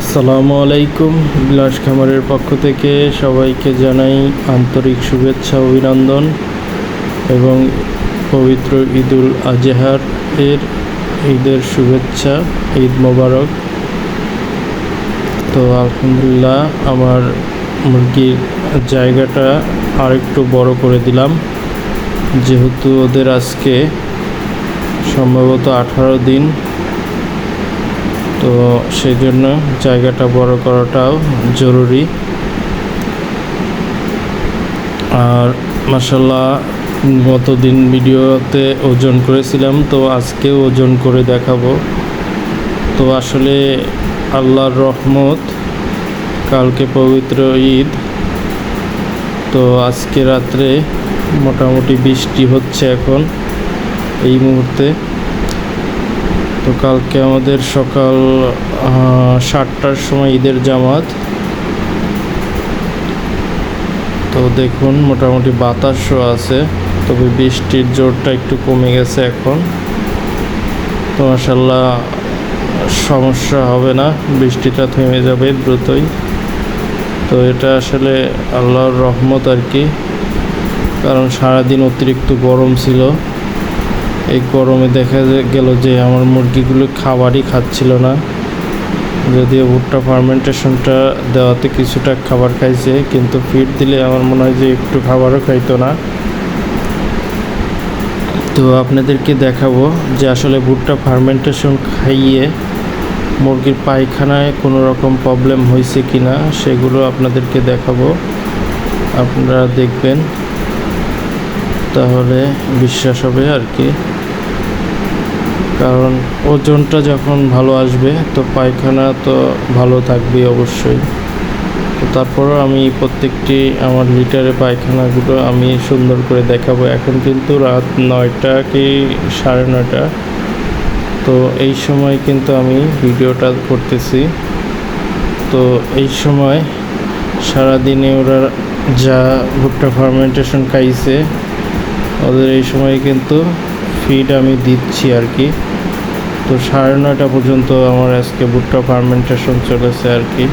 আসসালামু আলাইকুম, বিলাস খামারের পক্ষ থেকে সবাইকে জানাই আন্তরিক শুভেচ্ছা, অভিনন্দন এবং পবিত্র ঈদুল আজহার এর ঈদের শুভেচ্ছা, ঈদ মোবারক। তো আলহামদুলিল্লাহ, আমার মুরগির জায়গাটা আরেকটু বড় করে দিলাম। যেহেতু ওদের আজকে সম্ভবত আঠারো দিন তো সেই জন্য জায়গাটা বড় করাটাও জরুরি। আর মাসাল্লাহ গতদিন ভিডিওতে ওজন করেছিলাম, তো আজকেও ওজন করে দেখাবো। তো আসলে আল্লাহর রহমত, কালকে পবিত্র ঈদ। তো আজকে রাত্রে মোটামুটি বৃষ্টি হচ্ছে এখন এই মুহূর্তে। তো কালকে আমাদের সকাল সাতটার সময় ঈদের জামাত। তো দেখুন, মোটামুটি বাতাসও আছে, তবে বৃষ্টির জোরটা একটু কমে গেছে এখন। তো মাসাল্লাহ সমস্যা হবে না, বৃষ্টিটা থেমে যাবে দ্রুতই। তো এটা আসলে আল্লাহর রহমত আর কি, কারণ সারাদিন অতিরিক্ত গরম ছিল। এই গরমে দেখা গেল যে আমার মুরগিগুলো খাবারই খাচ্ছিল না। যদিও ভুট্টা ফার্মেন্টেশনটা দেওয়াতে কিছুটা খাবার খাইছে, কিন্তু ফিড দিলে আমার মনে হয় যে একটু খাবারও খাইতো না। তো আপনাদেরকে দেখাবো যে আসলে ভুট্টা ফার্মেন্টেশন খাইয়ে মুরগির পায়খানায় কোনো রকম প্রবলেম হয়েছে কি না সেগুলো আপনাদেরকে দেখাবো। আপনারা দেখবেন। তাহলে বিশ্বাস হবে আর কি। কারণ ওজনটা যখন ভালো আসবে, তো পায়খানা তো ভালো থাকবে অবশ্যই। তো তারপরও আমি প্রত্যেকটি আমার লিটারে পায়খানাগুলো আমি সুন্দর করে দেখাবো। এখন কিন্তু রাত নয়টা কি সাড়ে নয়টা। তো এই সময় কিন্তু আমি ভিডিওটা করতেছি। তো এই সময় সারাদিনে ওরা যা ভুট্টা ফার্মেন্টেশন খাইছে, ওদের এই সময় কিন্তু ফিড আমি দিচ্ছি আর কি। তো সাড়ে নয়টা পর্যন্ত আমার আজকে ভুট্টা ফার্মেন্টেশন চলেছে আর কি।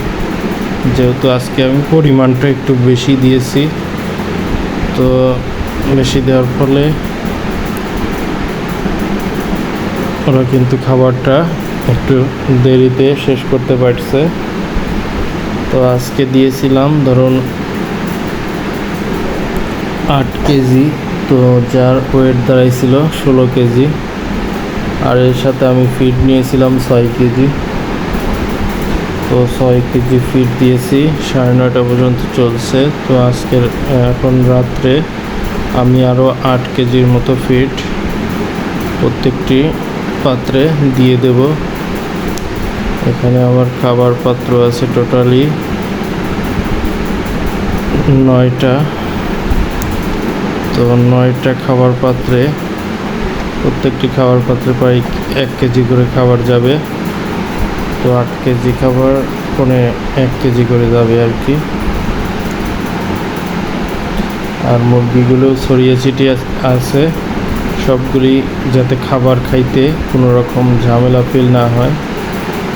যেহেতু আজকে আমি পরিমাণটা একটু বেশি দিয়েছি, তো বেশি দেওয়ার ফলে ওরা কিন্তু খাবারটা একটু দেরিতে শেষ করতে পারছে। তো আজকে দিয়েছিলাম ধরুন আট কেজি তো যার ওয়েট দাঁড়াইছিল ষোলো কেজি। আর এর সাথে আমি ফিড নিয়েছিলাম ছয় কেজি। তো ছয় কেজি ফিড দিয়েছি, সাড়ে নয়টা পর্যন্ত চলছে। তো আজকের, এখন রাত্রে আমি আরও আট কেজির মতো ফিড প্রত্যেকটি পাত্রে দিয়ে দেব। এখানে আমার খাবার পাত্র আছে টোটালি নয়টা। তো নয়টা খাবার পাত্রে, প্রত্যেকটি খাবার পাত্রে প্রায় এক কেজি করে খাবার যাবে। তো আট কেজি খাবার কোনে এক কেজি করে যাবে আর কি। আর মুরগিগুলো ছড়িয়ে ছিটিয়ে আছে। সবগুলি যাতে খাবার খাইতে কোনো রকম ঝামেলা ফিল না হয়।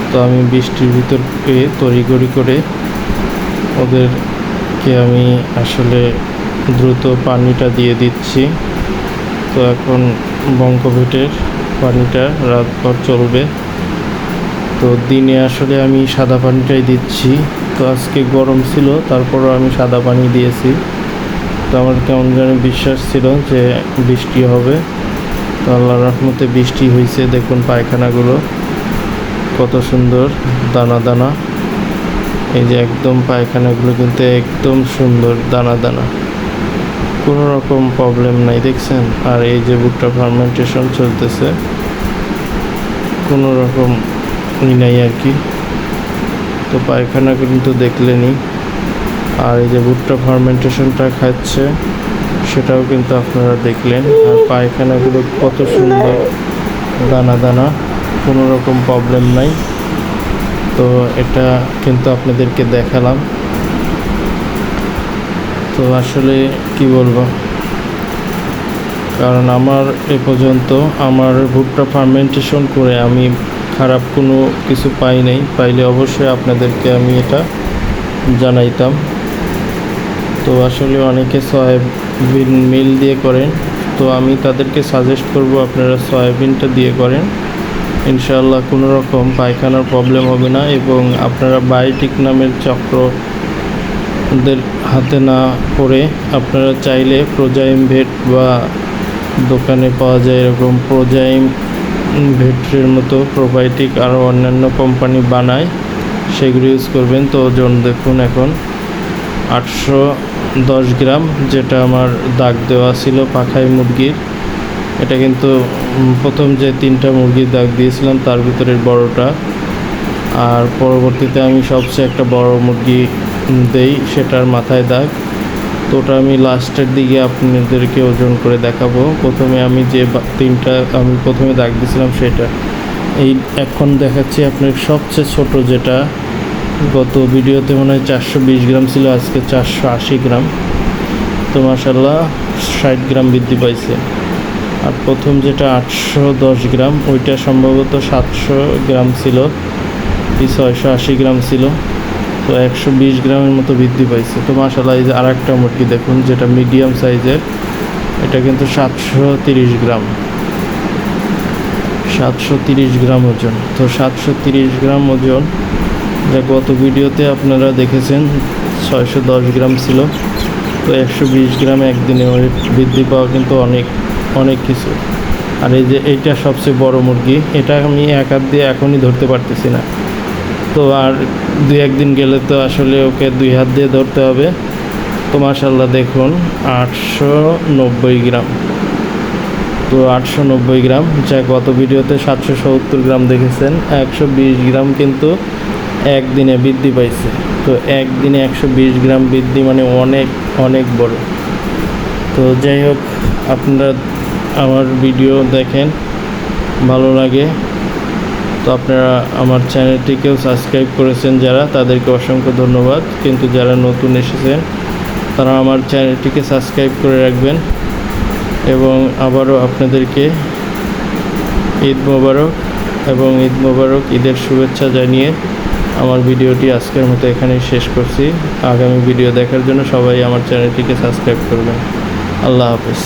তো আমি বৃষ্টির ভিতর তড়িঘড়ি করে ওদেরকে আমি আসলে দ্রুত পানিটা দিয়ে দিচ্ছি। তো এখন বঙ্কভেটের পানিটা রাতভর চলবে। তো দিনে আসলে আমি সাদা পানিটাই দিচ্ছি। তো আজকে গরম ছিল, তারপরও আমি সাদা পানি দিয়েছি। তো আমার কেমন যেন বিশ্বাস ছিল যে বৃষ্টি হবে। তো আল্লাহ রহমতে বৃষ্টি হয়েছে দেখুন পায়খানাগুলো। কত সুন্দর দানা দানা। এই যে একদম পায়খানাগুলো কিন্তু একদম সুন্দর দানা দানা। কোনো রকম প্রবলেম নাই, দেখছেন? আর এই যে ভুট্টা ফার্মেন্টেশন চলতেছে, কোনো রকম ই নাই আর কি। তো পায়খানা কিন্তু দেখলেনি আর এই যে ভুট্টা ফার্মেন্টেশনটা খাচ্ছে, সেটাও কিন্তু আপনারা দেখলেন। আর পায়খানাগুলো কত সুন্দর দানা দানা, কোনো রকম প্রবলেম নাই। তো এটা কিন্তু আপনাদেরকে দেখালাম। তো আসলে কি বলব? কারণ আমার এ পর্যন্ত আমার ভুট্টা ফার্মেন্টেশন করে আমি খারাপ কোনো কিছু পাই নাই। পাইলে অবশ্যই আপনাদেরকে আমি এটা জানাইতাম। তো আসলে অনেকে সয়াবিন মিল দিয়ে করেন। তো আমি তাদেরকে সাজেস্ট করব আপনারা সয়াবিনটা দিয়ে করেন। ইনশাল্লাহ কোনো রকম পায়খানার প্রবলেম হবে না এবং আপনারা বায়োটিক নামের চক্র ওদের হাতে না পড়ে আপনারা চাইলে প্রোজাইম ভেট বা দোকানে পাওয়া যায় এরকম প্রোজাইম ভেট্রের মতো প্রোবায়োটিক আরও অন্যান্য কোম্পানি বানায়, সেগুলো ইউজ করবেন। তো ওজন দেখুন এখন আটশো দশ গ্রাম, যেটা আমার দাগ দেওয়া ছিল পাখাই মুরগির। এটা কিন্তু প্রথম যে তিনটা মুরগির দাগ দিয়েছিলাম, তার ভিতরের বড়টা। আর পরবর্তীতে আমি সবচেয়ে একটা বড় মুরগি দেই, সেটার মাথায় দাগ। তো ওটা আমি লাস্টের দিকে আপনাদেরকে ওজন করে দেখাবো। প্রথমে আমি যে তিনটা, আমি প্রথমে দাগ দিয়েছিলাম সেটা। এই এখন দেখাচ্ছি আপনার সবচেয়ে ছোট যেটা। গত ভিডিওতে মনে হয় চারশো বিশ গ্রাম ছিল, আজকে চারশো আশি গ্রাম। তো মাসাল্লাহ ষাট গ্রাম বৃদ্ধি পাইছে। আর প্রথম যেটা আটশো দশ গ্রাম, ওইটা সম্ভবত সাতশো গ্রাম ছিল। ছয়শো আশি গ্রাম ছিল। তো একশো বিশ গ্রামের মতো বৃদ্ধি পাইছে। তো মাসাল্লাহ এই যে আর একটা মুরগি দেখুন, যেটা মিডিয়াম সাইজের, এটা কিন্তু সাতশো তিরিশ গ্রাম। সাতশো তিরিশ গ্রাম ওজন। তো সাতশো তিরিশ গ্রাম ওজন, যা গত ভিডিওতে আপনারা দেখেছেন, ছয়শো দশ গ্রাম ছিল। তো একশো বিশ গ্রাম একদিনে বৃদ্ধি পাওয়া কিন্তু অনেক অনেক কিছু। আর এই যে এইটা সবচেয়ে বড় মুরগি, এটা আমি এক হাত দিয়ে এখনই ধরতে পারতেছি না। তো আর দুই একদিন গেলে তো আসলে ওকে দুই হাত দিয়ে ধরতে হবে। তো মাসাল্লাহ দেখুন, আটশো নব্বই গ্রাম। তো আটশো নব্বই গ্রাম যা গত ভিডিওতে সাতশো সত্তর গ্রাম দেখেছেন, একশো বিশ গ্রাম কিন্তু একদিনে বৃদ্ধি পাইছে। তো একদিনে একশো বিশ গ্রাম বৃদ্ধি মানে অনেক অনেক বড়। তো যাই হোক, আপনারা আমার ভিডিও দেখেন, ভালো লাগে। তো আপনারা আমার চ্যানেলটিকেও সাবস্ক্রাইব করেছেন যারা, তাদেরকে অসংখ্য ধন্যবাদ। কিন্তু যারা নতুন এসেছেন, তারা আমার চ্যানেলটিকে সাবস্ক্রাইব করে রাখবেন এবং আবারও আপনাদেরকে ঈদ মোবারক এবং ঈদ মোবারক, ঈদের শুভেচ্ছা জানিয়ে আমার ভিডিওটি আজকের মতো এখানেই শেষ করছি। আগামী ভিডিও দেখার জন্য সবাই আমার চ্যানেলটিকে সাবস্ক্রাইব করবেন। আল্লাহ হাফেজ।